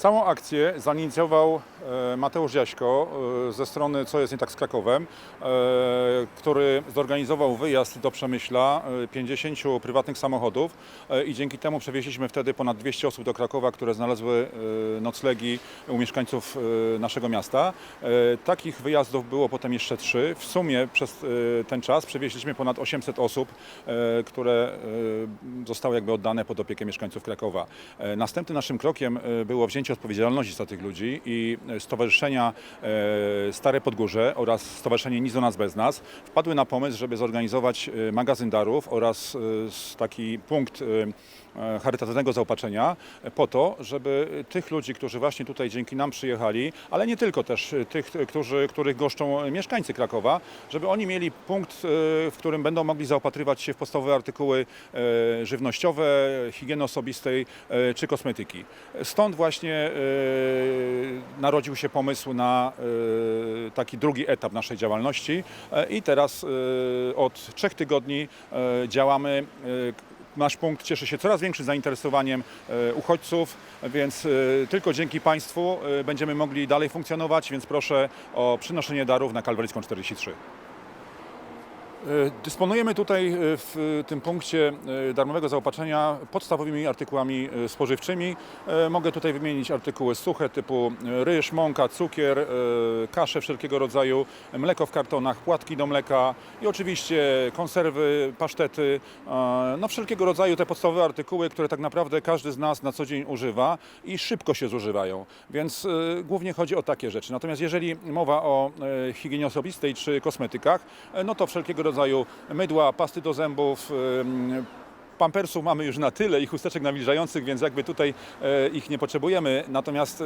Całą akcję zainicjował e, Mateusz Jaśko e, ze strony Co jest nie tak z Krakowem, e, który zorganizował wyjazd do Przemyśla e, 50 prywatnych samochodów i dzięki temu przewieźliśmy wtedy ponad 200 osób do Krakowa, które znalazły noclegi u mieszkańców naszego miasta. Takich wyjazdów było potem jeszcze trzy. W sumie przez ten czas przewieźliśmy ponad 800 osób, które zostały jakby oddane pod opiekę mieszkańców Krakowa. Następnym naszym krokiem było wzięcie odpowiedzialności za tych ludzi i e, stowarzyszenia e, Stare Podgórze oraz Stowarzyszenie Nic do nas bez nas wpadły na pomysł, żeby zorganizować e, magazyn darów oraz taki punkt charytatywnego zaopatrzenia po to, żeby tych ludzi, którzy właśnie tutaj dzięki nam przyjechali, ale nie tylko też tych, którzy, których goszczą mieszkańcy Krakowa, żeby oni mieli punkt, w którym będą mogli zaopatrywać się w podstawowe artykuły żywnościowe, higieny osobistej czy kosmetyki. Stąd właśnie e, narodził się pomysł na e, taki drugi etap naszej działalności E, i teraz od trzech tygodni działamy. Nasz punkt cieszy się coraz większym zainteresowaniem uchodźców, więc tylko dzięki Państwu będziemy mogli dalej funkcjonować, więc proszę o przynoszenie darów na Kalwaryjską 43. E, Dysponujemy tutaj e, w tym punkcie e, darmowego zaopatrzenia podstawowymi artykułami spożywczymi. Mogę tutaj wymienić artykuły suche typu ryż, mąka, cukier, kasze wszelkiego rodzaju, mleko w kartonach, płatki do mleka i oczywiście konserwy, pasztety, no wszelkiego rodzaju te podstawowe artykuły, które tak naprawdę każdy z nas na co dzień używa i szybko się zużywają. Więc głównie chodzi o takie rzeczy. Natomiast jeżeli mowa o higienie osobistej czy kosmetykach, no to wszelkiego rodzaju mydła, pasty do zębów, Pampersów mamy już na tyle i chusteczek nawilżających, więc jakby tutaj e, ich nie potrzebujemy. Natomiast e,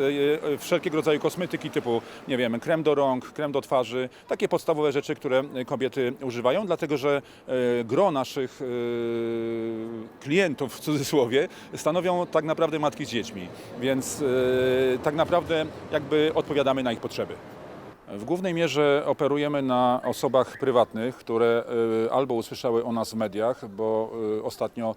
e, wszelkiego rodzaju kosmetyki typu, nie wiem, krem do rąk, krem do twarzy, takie podstawowe rzeczy, które kobiety używają, dlatego że gro naszych klientów w cudzysłowie stanowią tak naprawdę matki z dziećmi, więc tak naprawdę jakby odpowiadamy na ich potrzeby. W głównej mierze operujemy na osobach prywatnych, które y, albo usłyszały o nas w mediach, bo y, ostatnio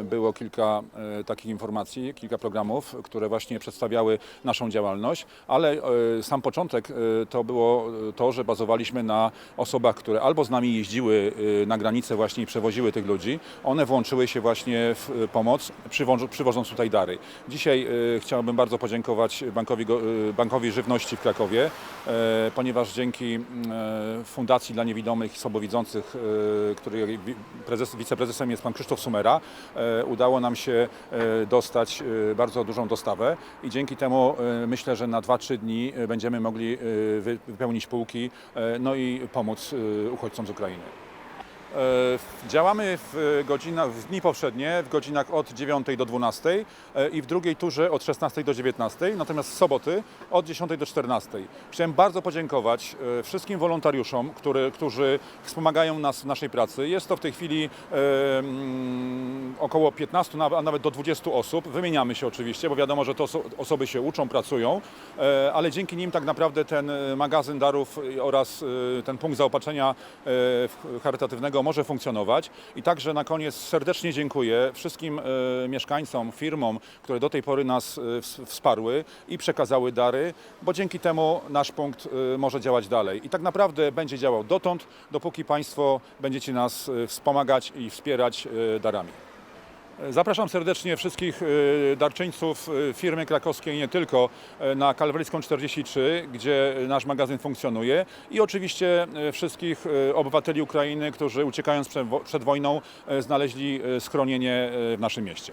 y, było kilka takich informacji, kilka programów, które właśnie przedstawiały naszą działalność, ale sam początek to było to, że bazowaliśmy na osobach, które albo z nami jeździły na granicę właśnie i przewoziły tych ludzi, one włączyły się właśnie w pomoc, przywożąc, tutaj dary. Dzisiaj chciałbym bardzo podziękować Bankowi, Bankowi Żywności w Krakowie, ponieważ dzięki mm, e, Fundacji dla Niewidomych i Słabowidzących, e, której prezes, wiceprezesem jest pan Krzysztof Sumera, e, udało nam się e, dostać e, bardzo dużą dostawę i dzięki temu e, myślę, że na 2-3 dni e, będziemy mogli e, wy- wypełnić półki e, no i pomóc e, uchodźcom z Ukrainy. E, Działamy w godzinach, w dni powszednie, w godzinach od 9 do 12 e, i w drugiej turze od 16 do 19, natomiast w soboty od 10 do 14. Chciałem bardzo podziękować e, wszystkim wolontariuszom, który, którzy wspomagają nas w naszej pracy. Jest to w tej chwili mm, około 15, naw- a nawet do 20 osób. Wymieniamy się oczywiście, bo wiadomo, że to oso- osoby się uczą, pracują, e, ale dzięki nim tak naprawdę ten e, magazyn darów e, oraz ten punkt zaopatrzenia charytatywnego może funkcjonować. I także na koniec serdecznie dziękuję wszystkim mieszkańcom, firmom, które do tej pory nas ws- wsparły i przekazały dary, bo dzięki temu nasz punkt może działać dalej. I tak naprawdę będzie działał dotąd, dopóki Państwo będziecie nas wspomagać i wspierać darami. Zapraszam serdecznie wszystkich e, darczyńców e, firmy krakowskiej, nie tylko, e, na Kalwaryjską 43, gdzie nasz magazyn funkcjonuje i oczywiście wszystkich obywateli Ukrainy, którzy uciekając przed wo- przed wojną znaleźli schronienie w naszym mieście.